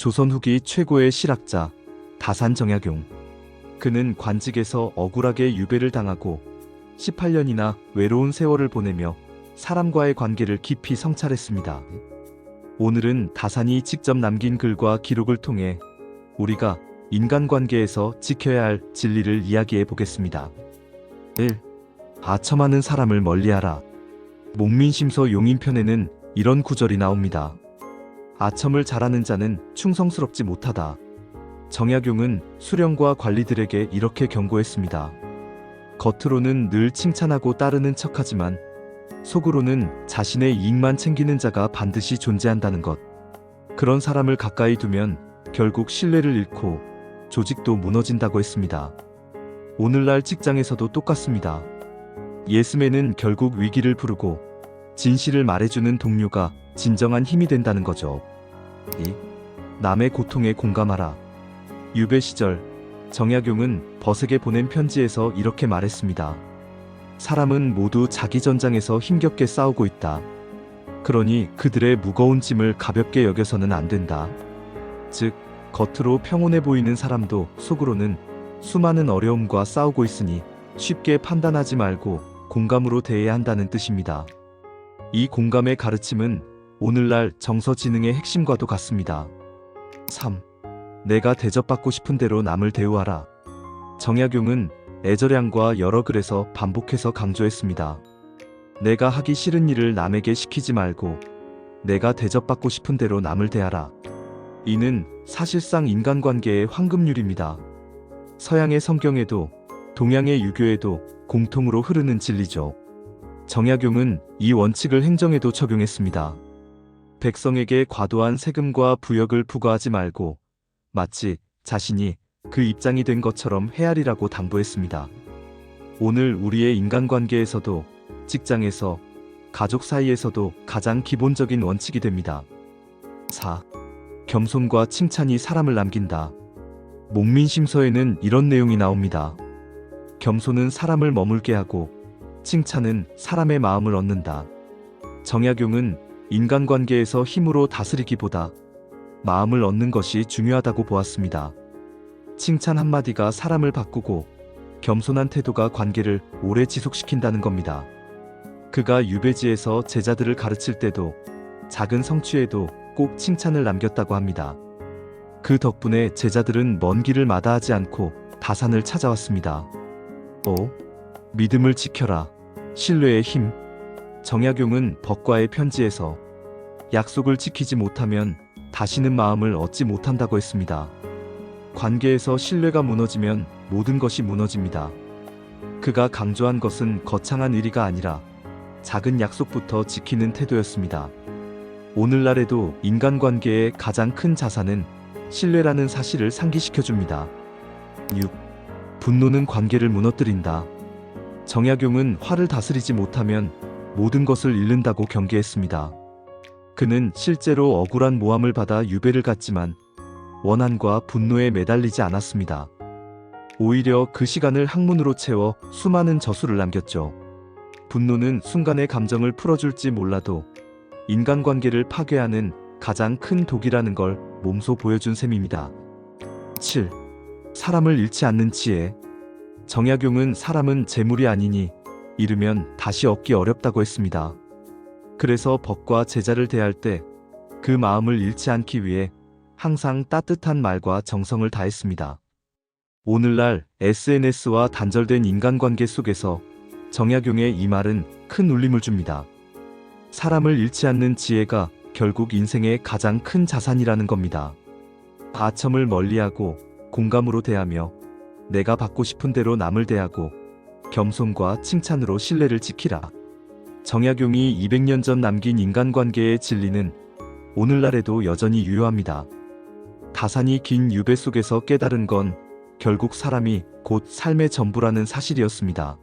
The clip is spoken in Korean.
조선 후기 최고의 실학자 다산 정약용. 그는 관직에서 억울하게 유배를 당하고 18년이나 외로운 세월을 보내며 사람과의 관계를 깊이 성찰했습니다. 오늘은 다산이 직접 남긴 글과 기록을 통해 우리가 인간관계에서 지켜야 할 진리를 이야기해 보겠습니다. 1. 아첨하는 사람을 멀리하라. 목민심서 용인편에는 이런 구절이 나옵니다. 아첨을 잘하는 자는 충성스럽지 못하다. 정약용은 수령과 관리들에게 이렇게 경고했습니다. 겉으로는 늘 칭찬하고 따르는 척하지만 속으로는 자신의 이익만 챙기는 자가 반드시 존재한다는 것. 그런 사람을 가까이 두면 결국 신뢰를 잃고 조직도 무너진다고 했습니다. 오늘날 직장에서도 똑같습니다. 예스맨은 결국 위기를 부르고 진실을 말해주는 동료가 진정한 힘이 된다는 거죠. 2. 남의 고통에 공감하라. 유배 시절 정약용은 벗에게 보낸 편지에서 이렇게 말했습니다. 사람은 모두 자기 전장에서 힘겹게 싸우고 있다. 그러니 그들의 무거운 짐을 가볍게 여겨서는 안 된다. 즉, 겉으로 평온해 보이는 사람도 속으로는 수많은 어려움과 싸우고 있으니 쉽게 판단하지 말고 공감으로 대해야 한다는 뜻입니다. 이 공감의 가르침은 오늘날 정서지능의 핵심과도 같습니다. 3. 내가 대접받고 싶은 대로 남을 대우하라. 정약용은 애절량과 여러 글에서 반복해서 강조했습니다. 내가 하기 싫은 일을 남에게 시키지 말고 내가 대접받고 싶은 대로 남을 대하라. 이는 사실상 인간관계의 황금률입니다. 서양의 성경에도 동양의 유교에도 공통으로 흐르는 진리죠. 정약용은 이 원칙을 행정에도 적용했습니다. 백성에게 과도한 세금과 부역을 부과하지 말고 마치 자신이 그 입장이 된 것처럼 헤아리라고 당부했습니다. 오늘 우리의 인간관계에서도 직장에서 가족 사이에서도 가장 기본적인 원칙이 됩니다. 4. 겸손과 칭찬이 사람을 남긴다. 목민심서에는 이런 내용이 나옵니다. 겸손은 사람을 머물게 하고 칭찬은 사람의 마음을 얻는다. 정약용은 인간관계에서 힘으로 다스리기보다 마음을 얻는 것이 중요하다고 보았습니다. 칭찬 한마디가 사람을 바꾸고 겸손한 태도가 관계를 오래 지속시킨다는 겁니다. 그가 유배지에서 제자들을 가르칠 때도 작은 성취에도 꼭 칭찬을 남겼다고 합니다. 그 덕분에 제자들은 먼 길을 마다하지 않고 다산을 찾아왔습니다. 5. 믿음을 지켜라. 신뢰의 힘. 정약용은 법과의 편지에서 약속을 지키지 못하면 다시는 마음을 얻지 못한다고 했습니다. 관계에서 신뢰가 무너지면 모든 것이 무너집니다. 그가 강조한 것은 거창한 의리가 아니라 작은 약속부터 지키는 태도였습니다. 오늘날에도 인간관계의 가장 큰 자산은 신뢰라는 사실을 상기시켜 줍니다. 6. 분노는 관계를 무너뜨린다. 정약용은 화를 다스리지 못하면 모든 것을 잃는다고 경계했습니다. 그는 실제로 억울한 모함을 받아 유배를 갔지만 원한과 분노에 매달리지 않았습니다. 오히려 그 시간을 학문으로 채워 수많은 저수를 남겼죠. 분노는 순간의 감정을 풀어줄지 몰라도 인간관계를 파괴하는 가장 큰 독이라는 걸 몸소 보여준 셈입니다. 7. 사람을 잃지 않는 지혜. 정약용은 사람은 재물이 아니니 잃으면 다시 얻기 어렵다고 했습니다. 그래서 법과 제자를 대할 때 그 마음을 잃지 않기 위해 항상 따뜻한 말과 정성을 다했습니다. 오늘날 SNS와 단절된 인간관계 속에서 정약용의 이 말은 큰 울림을 줍니다. 사람을 잃지 않는 지혜가 결국 인생의 가장 큰 자산이라는 겁니다. 아첨을 멀리하고 공감으로 대하며 내가 받고 싶은 대로 남을 대하고 겸손과 칭찬으로 신뢰를 지키라. 정약용이 200년 전 남긴 인간관계의 진리는 오늘날에도 여전히 유효합니다. 다산이 긴 유배 속에서 깨달은 건 결국 사람이 곧 삶의 전부라는 사실이었습니다.